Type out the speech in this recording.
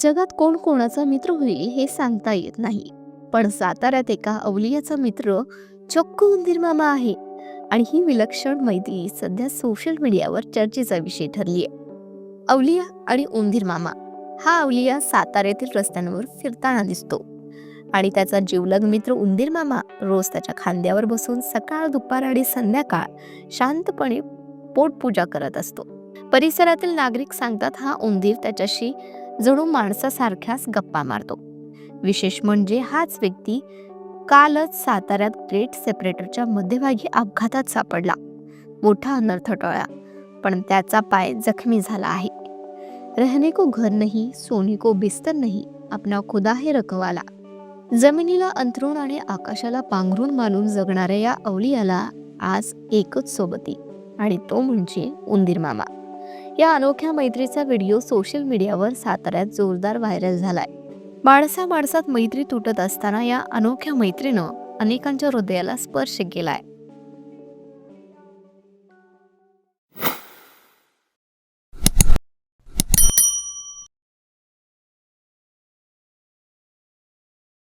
जगात कोण कोणाचा मित्र होईल हे सांगता येत नाही. पण साताऱ्यात एका अवलियाचा मित्र चक्क उंदीर मामा आहे आणि ही विलक्षण मैत्री सध्या सोशल मीडियावर चर्चेचा विषय ठरली आहे अवलिया आणि उंदीर मामा हा अवलिया साताऱ्यातील रस्त्यांवर फिरताना दिसतो आणि त्याचा जीवलग मित्र उंदीर मामा रोज त्याच्या खांद्यावर बसून सकाळ दुपार आणि संध्याकाळ शांतपणे पोटपूजा करत असतो. परिसरातील नागरिक सांगतात हा उंदीर त्याच्याशी जणू माणसासारख्याच गप्पा मारतो. विशेष म्हणजे हाच व्यक्ती कालच साताऱ्यात ग्रेट सेपरेटरच्या मध्यभागी अपघातात सापडला. मोठा अनर्थ टळला पण त्याचा पाय जखमी झाला आहे. रहने को घर नाही सोने को बिस्तर नाही अपना खुदा हे रकवाला जमिनीला अंथरूण आणि आकाशाला पांघरून मानून जगणाऱ्या या अवलियाला आज एकच सोबती आणि तो म्हणजे उंदीर मामा या अनोख्या मैत्रीचा व्हिडिओ सोशल मीडियावर साताऱ्यात जोरदार व्हायरल झालाय. माणसा माणसात मैत्री तुटत असताना या अनोख्या मैत्रीनं अनेकांच्या हृदयाला स्पर्श केलाय.